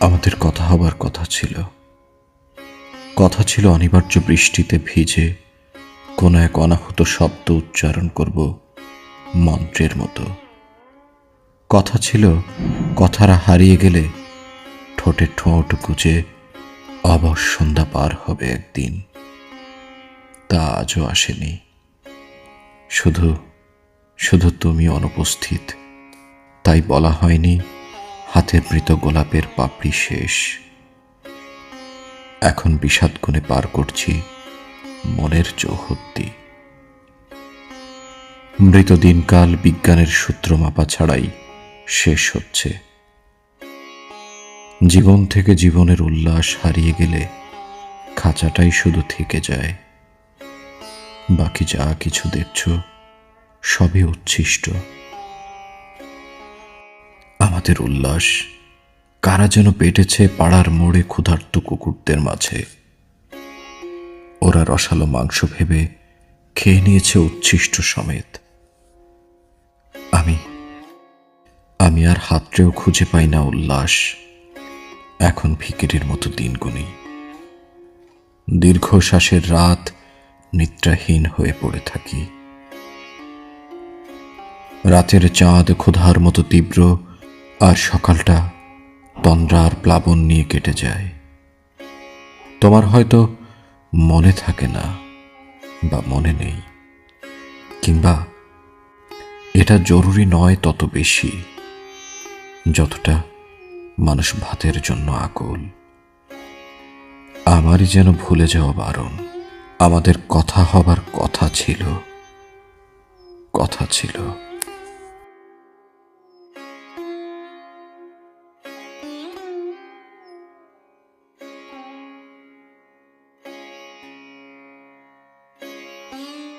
আমাদের কথা হবার কথা ছিল। কথা ছিল অনিবার্য বৃষ্টিতে ভিজে কোনো এক অনাহুত শব্দ উচ্চারণ করব মন্ত্রের মতো। কথা ছিল কথারা হারিয়ে গেলে ঠোঁটে ঠোঁট গুজে অবস সন্ধ্যা পার হবে একদিন। তা আজও আসেনি। শুধু শুধু তুমি অনুপস্থিত, তাই বলা হয়নি হাতের মৃত গোলাপের পাপড়ি শেষ। এখন বিষাদ গুণে পার করছি মনের চৌহদ্দি। মৃত দিনকাল বিজ্ঞানের সূত্র মাপা ছাড়াই শেষ হচ্ছে। জীবন থেকে জীবনের উল্লাস হারিয়ে গেলে খাঁচাটাই শুধু থেকে যায়। বাকি যা কিছু দেখছ, সবই উচ্ছিষ্ট। আমাদের উল্লাস। কারা যেন পেটেছে পাড়ার মোড়ে ক্ষুধার্ত কুকুরদের মাঝে। ওরা রসালো মাংস ভেবে খেয়ে নিয়েছে উচ্ছিষ্ট সমেত। আমি আমি আর হাতড়েও খুঁজে পাই না উল্লাস। এখন ভিকিরির মতো দিন গুনি দীর্ঘশ্বাসের রাত নিদ্রাহীন হয়ে পড়ে থাকি। রাতের চাঁদ ক্ষুধার মতো তীব্র আর সকালটা তন্দ্রার প্লাবন নিয়ে কেটে যায়। তোমার হয়তো মনে থাকে না বা মনে নেই, কিংবা এটা জরুরি নয় তত বেশি যতটা মানুষ ভাতের জন্য আকুল। আমারই যেন ভুলে যাওয়া বারণ, আমাদের কথা হবার কথা ছিল কথা ছিল। Mm-hmm.